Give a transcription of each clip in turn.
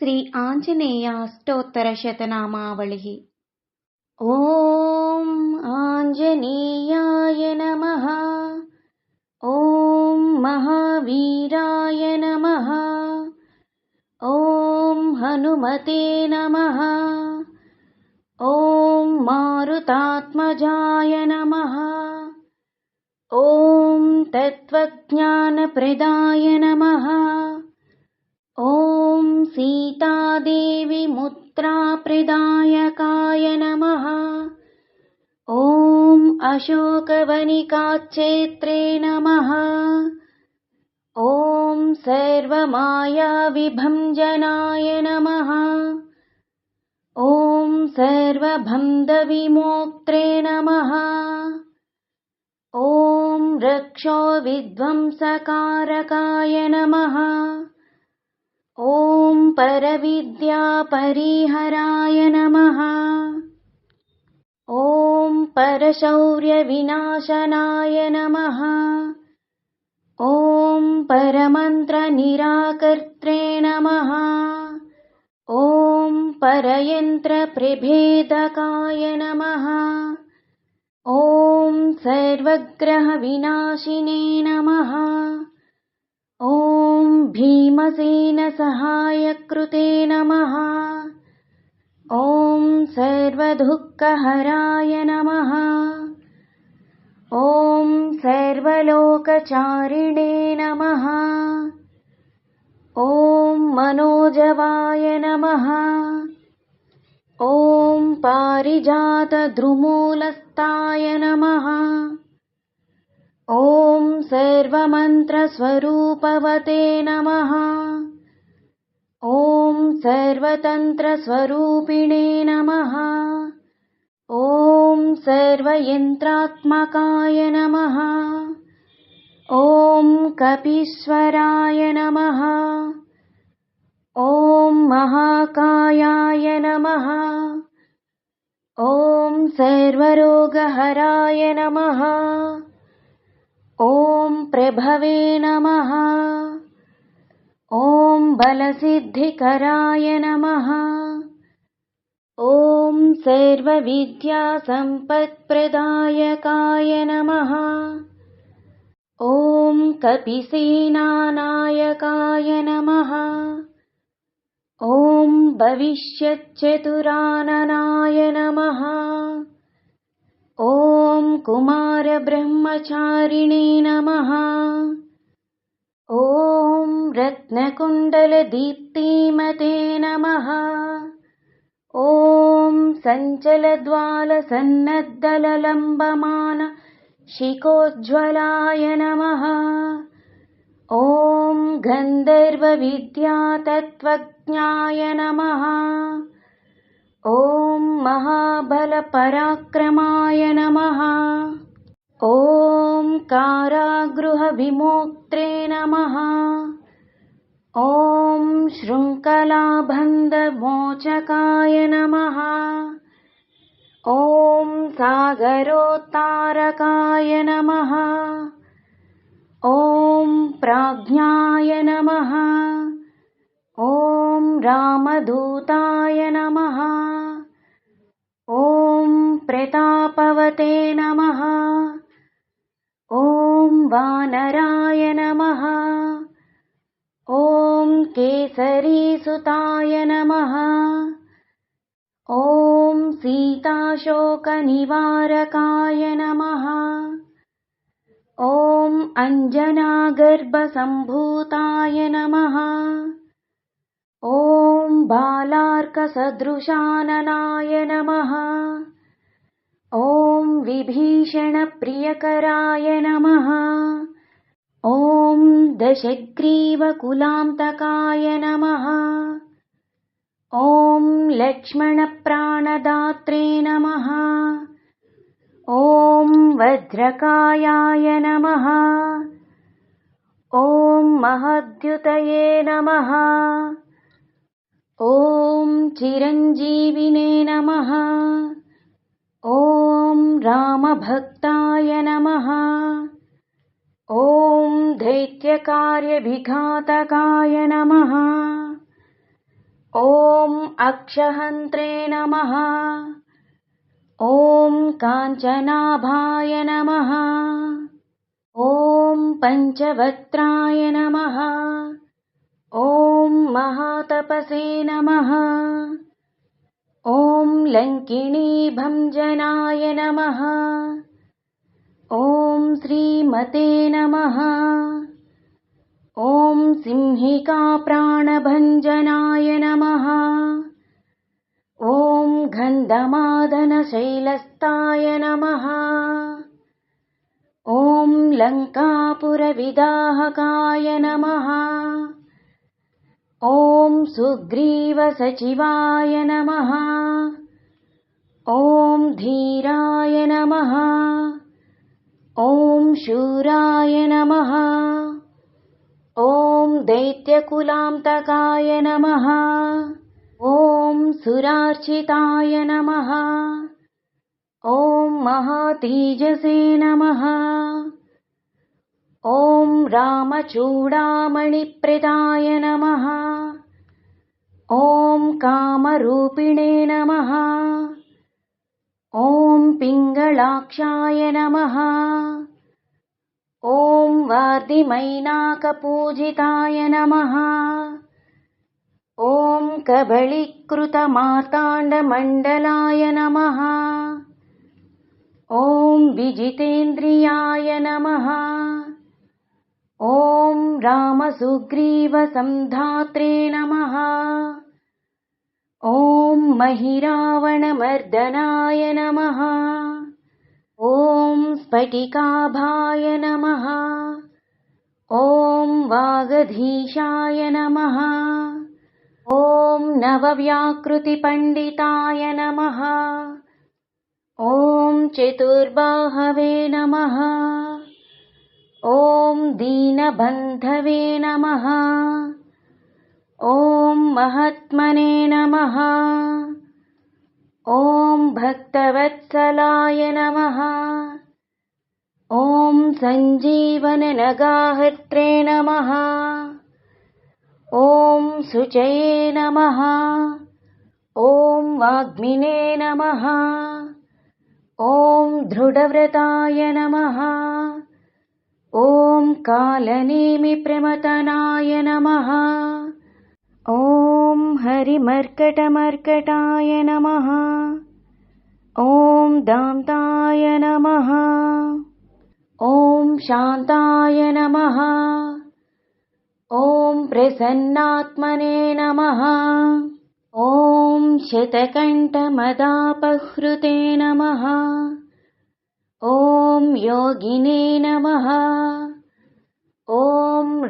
श्री आञ्जनेयाष्टोत्तरशतनामावलिः ॐ आञ्जनेयाय नमः। ॐ महावीराय नमः। ॐ हनुमते नमः। ॐ मारुतात्मजाय नमः। ॐ तत्त्वज्ञानप्रदाय नमः सीतादेवी मुद्राप्रदायकाय नमः। ॐ अशोकवनिकाक्षेत्रे नमः। ॐ सर्वमायाविभञ्जनाय नमः। ॐ सर्वबन्धविमोक्त्रे नमः। ॐ रक्षो विध्वंसकारकाय नमः ॐ परविद्यापरिहराय नमः। ॐ परशौर्यविनाशनाय नमः। ॐ परमन्त्रनिराकर्त्रे नमः। ॐ परयन्त्रप्रभेदकाय नमः। ॐ सर्वग्रहविनाशिने नमः ॐ भीमसेनसहायकृते नमः। ॐ सर्वदुःखहराय नमः। ॐ सर्वलोकचारिणे नमः। ॐ मनोजवाय नमः। ॐ पारिजातद्रुमूलस्ताय नमः ॐ सर्वमन्त्रस्वरूपवते नमः। ॐ सर्वतन्त्रस्वरूपिणे नमः। ॐ सर्वयन्त्रात्मकाय नमः। ॐ कपीश्वराय नमः। ॐ महाकायाय नमः। ॐ सर्वरोगहराय नमः प्रभवे नमः। ॐ बलसिद्धिकराय नमः। ॐ सर्वविद्यासम्पत्प्रदायकाय नमः। ॐ कपिसेनानायकाय नमः। ॐ भविष्यच्चतुराननाय नमः ॐ कुमारब्रह्मचारिणे नमः। ॐ रत्नकुण्डलदीप्तिमते नमः। ॐ सञ्चलद्वालसन्नद्धललम्बमान शिखोज्ज्वलाय नमः। ॐ गन्धर्वविद्यातत्त्वज्ञाय नमः। ॐ महाबलपराक्रमाय नमः। ॐ कारागृहविमोक्त्रे नमः। ॐ शृङ्खलाबन्धमोचकाय नमः। ॐ सागरोत्तारकाय नमः। ॐ प्राज्ञाय नमः। ॐ रामदूताय नमः प्रतापवते नमः। ॐ वानराय नमः। ॐ केसरीसुताय नमः। ॐ सीताशोकनिवारकाय नमः। ॐ अञ्जनागर्भसम्भूताय नमः। ॐ बालार्कसदृशाननाय नमः ॐ विभीषणप्रियकराय नमः। ॐ दशग्रीवकुलान्तकाय नमः। ॐ लक्ष्मणप्राणदात्रे नमः। ॐ वज्रकायाय नमः। ॐ महद्युतये नमः। ॐ चिरञ्जीविने नमः रामभक्ताय नमः। ॐ दैत्यकार्यविघातकाय नमः। ॐ अक्षहन्त्रे नमः। ॐ काञ्चनाभाय नमः। ॐ पञ्चवक्त्राय नमः। ॐ महातपसे नमः ॐ लङ्किणीभञ्जनाय नमः। ॐ श्रीमते नमः। ॐ सिंहिकाप्राणभञ्जनाय नमः। ॐ गन्धमादनशैलस्ताय नमः। ॐ लङ्कापुरविदाहकाय नमः सुग्रीवसचिवाय नमः। ॐ धीराय नमः। ॐ शूराय नमः। ॐ दैत्यकुलान्तकाय नमः। ॐ सुरार्चिताय नमः। ॐ महातेजसे नमः। ॐ रामचूडामणिप्रदाय नमः ॐ कामरूपिणे नमः। ॐ पिङ्गलाक्षाय नमः। ॐ वार्दिमैनाकपूजिताय नमः। ॐ कबळीकृतमार्ताण्डमण्डलाय नमः। ॐ विजितेन्द्रियाय नमः। ॐ रामसुग्रीवसन्धात्रे नमः ॐ महिरावणमर्दनाय नमः। ॐ स्फटिकाभाय नमः। ॐ वागधीशाय नमः। ॐ नवव्याकृतिपण्डिताय नमः। ॐ चतुर्बाहवे नमः। ॐ दीनबन्धवे नमः ॐ महात्मने नमः। ॐ भक्तवत्सलाय नमः। ॐ सञ्जीवननगाहत्रे नमः। ॐ शुचये नमः। ॐ वाग्मिने नमः। ॐ दृढव्रताय नमः। ॐ कालनेमिप्रमतनाय नमः ॐ हरिमर्कटमर्कटाय नमः। ॐ दान्ताय नमः। ॐ शान्ताय नमः। ॐ प्रसन्नात्मने नमः। ॐ शतकण्ठमदापहृते नमः। ॐ योगिने नमः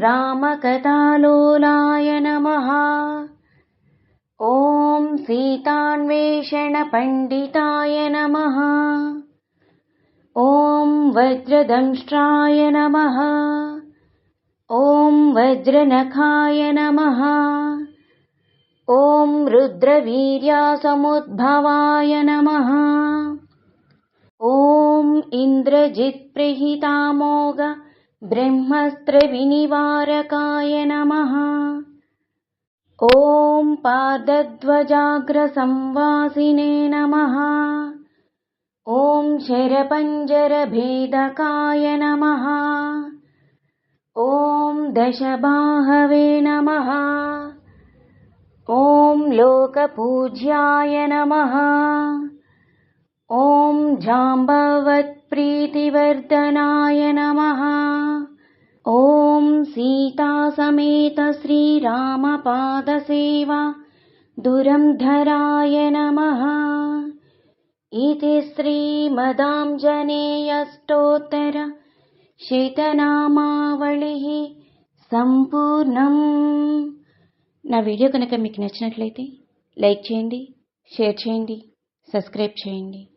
रामकथालोलाय नमः ॐ सीतान्वेषणपण्डिताय नमः। ॐ वज्रदंष्ट्राय नमः। ॐ वज्रनखाय नमः। ॐ रुद्रवीर्यासमुद्भवाय नमः। ॐ इन्द्रजित्प्रहितामोग ब्रह्मस्त्रविनिवारकाय नमः। ॐ पादध्वजाग्रसंवासिने नमः। ॐ शरपञ्जरभेदकाय नमः। ॐ दशबाहवे नमः। ॐ लोकपूज्याय नमः। ॐ जाम्बवत्प्रीतिवर्धनाय नमः ॐ सीतासमेत श्रीरामपादसेवा दुरन्धराय नमः इति श्रीमदाञ्जनेयष्टोत्तर శతనామావళి సంపూర్ణం నా వీడియో కనుక మీకు నచ్చినట్లయితే లైక్ చేయండి షేర్ చేయండి సబ్స్క్రైబ్ చేయండి